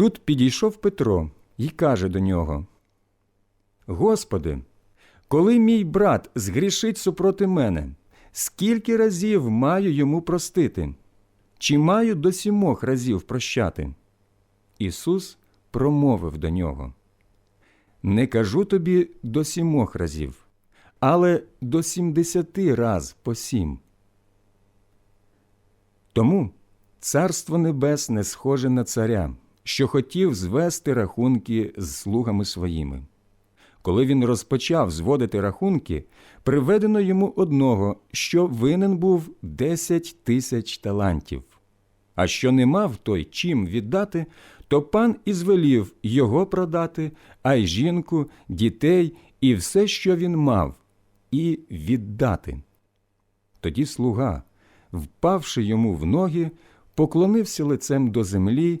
Тут підійшов Петро і каже до нього: Господи, коли мій брат згрішить супроти мене, скільки разів маю йому простити? Чи маю до сімох разів прощати? Ісус промовив до нього: Не кажу тобі до сімох разів, але до сімдесяти раз по сім. Тому Царство Небесне схоже на царя, що хотів звести рахунки з слугами своїми. Коли він розпочав зводити рахунки, приведено йому одного, що винен був десять тисяч талантів. А що не мав той чим віддати, то пан і звелів його продати, а й жінку, дітей і все, що він мав, і віддати. Тоді слуга, впавши йому в ноги, поклонився лицем до землі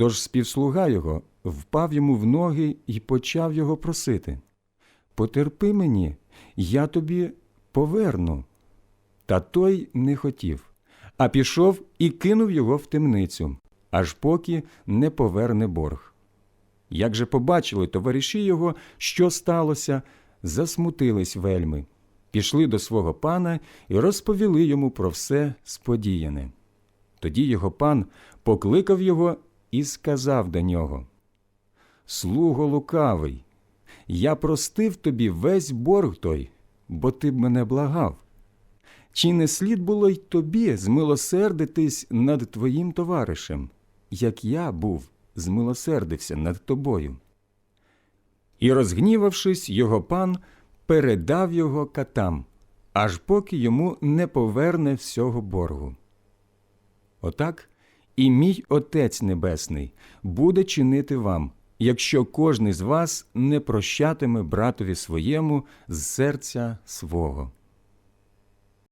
Тож співслуга його впав йому в ноги і почав його просити Потерпи мені, я тобі поверну. Та той не хотів, а пішов і кинув його в темницю, аж поки не поверне борг. Як же побачили товариші його, що сталося, засмутились вельми, пішли до свого пана і розповіли йому про все сподіяне. Тоді його пан покликав його і сказав до нього Слуго лукавий, я простив тобі весь борг той, бо ти б мене благав. Чи не слід було й тобі змилосердитись над твоїм товаришем, як я був змилосердився над тобою? І, розгнівавшись, його пан передав його катам, аж поки йому не поверне всього боргу. Отак і мій Отець Небесний буде чинити вам, якщо кожний з вас не прощатиме братові своєму з серця свого.